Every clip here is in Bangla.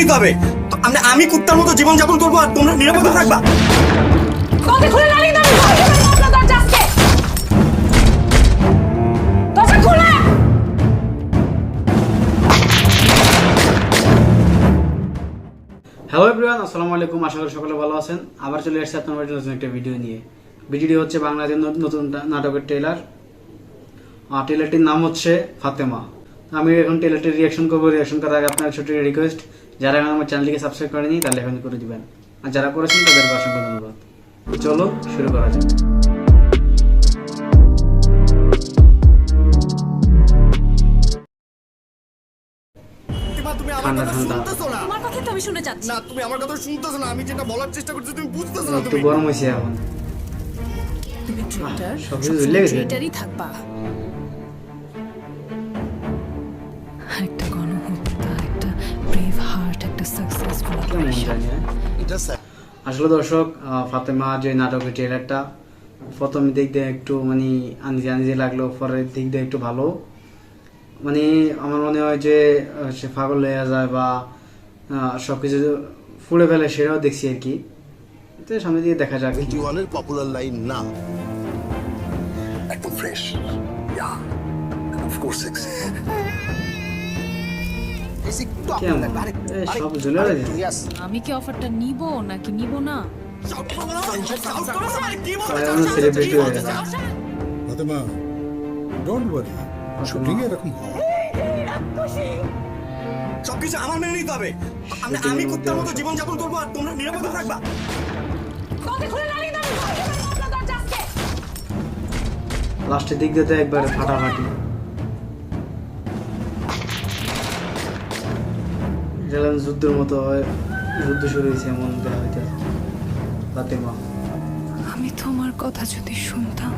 নিতে হবে। আমি আমি কুত্তার মতো জীবন যাপন করব আর তোমরা নিরাপদে থাকবা। দরজা খুলে দাঁড়িয়ে দাঁড়িয়ে দরজা আজকে? দরজা খুলে! হ্যালো এভরিওয়ান আসসালামু আলাইকুম আশা করি সকলে ভালো আছেন। আবার চলে এসেছে আপনার বাড়িতে নতুন একটা ভিডিও নিয়ে। ভিডিওটি হচ্ছে বাংলাদেশের নতুন নাটকের ট্রেলার আর ট্রেলারটির নাম হচ্ছে ফাতেমা। আমি এখন ট্রেলারটির রিয়াকশন করব রিয়াকশন করার আগে আপনার ছোট রিকোয়েস্ট যারা এখন আমার চ্যানেলটিকে সাবস্ক্রাইব করেনি তাহলে এখন করে দিবেন। আর যারা করেছেন তাদেরকে অসংখ্য ধন্যবাদ। চলো শুরু করা যাক। তুমি আমার ঠান্ডা, কথা ঠান্ডা। শুনতেছো না? তোমার কথা তো আমি শুনে যাচ্ছি। না তুমি আমার কথা শুনতেছো না আমি যেটা বলার চেষ্টা করছি তুমি বুঝতেছো না তুমি। গরম হয়েছে এখন। তুমি ট্রেটার সব কিছু। থাকবা। ব্রেভ হার্ট একটা সাকসেসফুল হ্যাঁ? আসলে দর্শক ফাতেমা যে নাটকের ট্রেলারটা প্রথম দিক দিয়ে একটু মানে আনজি আনজি লাগল পরের দিক দিয়ে একটু ভালো। মানে আমার মনে হয় যে সে পাগল হয়ে যায় বা সবকিছু ফুলে ফেলে সেটাও দেখছি আর কি। তো সামনে দিয়ে দেখা যাক। ওয়ানের পপুলার লাইন না একদম ফ্রেশ ইয়া সব গেছে। আমি কি অফারটা নিব নাকি নিব না? সেলিব্রিটি হয়ে গেছে। ফাতেমা ডোন্ট ওয়ারি শুটিং এরকম সবকিছু আমার মেনে নিতে হবে। আমি সেটাই আমি কুত্তার মতো জীবন যাপন করব আর তোমরা নিরাপদে থাকবা। লাস্টের দিক দিয়ে তো একবার ফাটাফাটি। যেন যুদ্ধের মতো হয়, যুদ্ধ শুরু হয়েছে এমন দেখা হইতে ফাতেমা আমি তোমার কথা যদি শুনতাম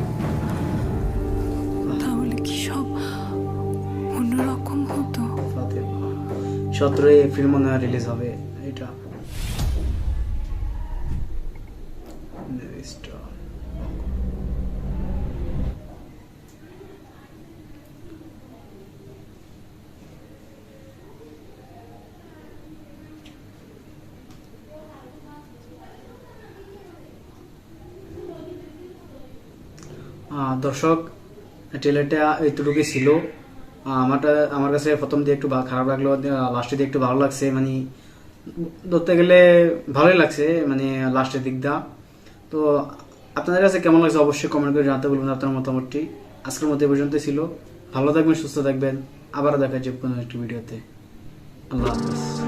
তাহলে কি সব অন্যরকম হতো? ফাতেমা সতেরোই এপ্রিল মনে হয় রিলিজ হবে এটা দর্শক ট্রেলারটা এইটুকুই ছিল। আমারটা, আমার কাছে প্রথম দিয়ে একটু খারাপ লাগল লাস্টের দিয়ে একটু ভালো লাগছে মানে ধরতে গেলে ভালোই লাগছে মানে লাস্টের দিকটা। তো আপনাদের কাছে কেমন লাগছে অবশ্যই কমেন্ট করে জানাতে বলবেন আপনার মতামতটি। আজকের মধ্যে পর্যন্ত ছিল। ভালো থাকবেন, সুস্থ থাকবেন। আবারও দেখা যাবে কোনো একটি ভিডিওতে আল্লাহ হাফিজ।